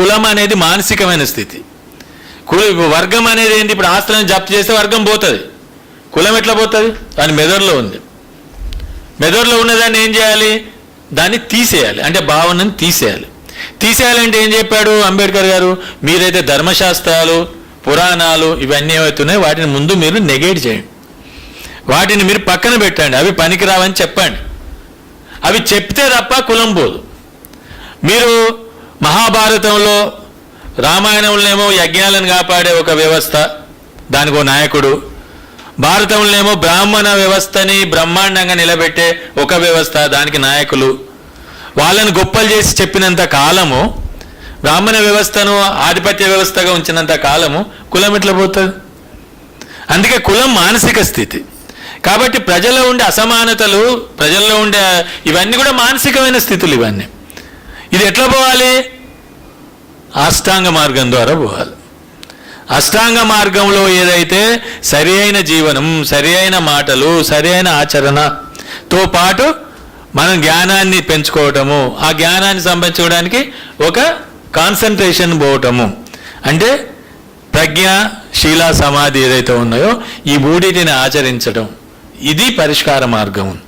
కులం అనేది మానసికమైన స్థితి. కుల వర్గం అనేది ఏంటి? ఇప్పుడు ఆస్తులను జప్తు చేస్తే వర్గం పోతుంది. కులం ఎట్లా పోతుంది? దాని మెదడులో ఉంది. మెదడులో ఉన్నదాన్ని ఏం చేయాలి? దాన్ని తీసేయాలి. అంటే భావనని తీసేయాలి. తీసేయాలంటే ఏం చెప్పాడు అంబేద్కర్ గారు? మీరైతే ధర్మశాస్త్రాలు పురాణాలు ఇవన్నీ ఏమవుతున్నాయి వాటిని ముందు మీరు నెగేట్ చేయండి. వాటిని మీరు పక్కన పెట్టండి. అవి పనికిరావని చెప్పండి. అవి చెప్తే తప్ప కులం పోదు. మీరు మహాభారతంలో రామాయణంలోనేమో యజ్ఞాలను కాపాడే ఒక వ్యవస్థ దానికి ఒక నాయకుడు. భారతంలోనేమో బ్రాహ్మణ వ్యవస్థని బ్రహ్మాండంగా నిలబెట్టే ఒక వ్యవస్థ దానికి నాయకులు. వాళ్ళని గొప్పలు చేసి చెప్పినంత కాలము బ్రాహ్మణ వ్యవస్థను ఆధిపత్య వ్యవస్థగా ఉంచినంత కాలము కులం ఎట్లా పోతుంది? అందుకే కులం మానసిక స్థితి. కాబట్టి ప్రజల్లో ఉండే అసమానతలు ప్రజల్లో ఉండే ఇవన్నీ కూడా మానసికమైన స్థితులు ఇవన్నీ. ఇది ఎట్లా పోవాలి? అష్టాంగ మార్గం ద్వారా పోవాలి. అష్టాంగ మార్గంలో ఏదైతే సరి అయిన జీవనం సరి అయిన మాటలు సరి అయిన ఆచరణతో పాటు మనం జ్ఞానాన్ని పెంచుకోవటము ఆ జ్ఞానాన్ని సంపాదించుకోవడానికి ఒక కాన్సన్ట్రేషన్ పోవటము. అంటే ప్రజ్ఞ శీల సమాధి ఏదైతే ఉన్నాయో ఈ మూడింటిని ఆచరించడం ఇది పరిష్కార మార్గం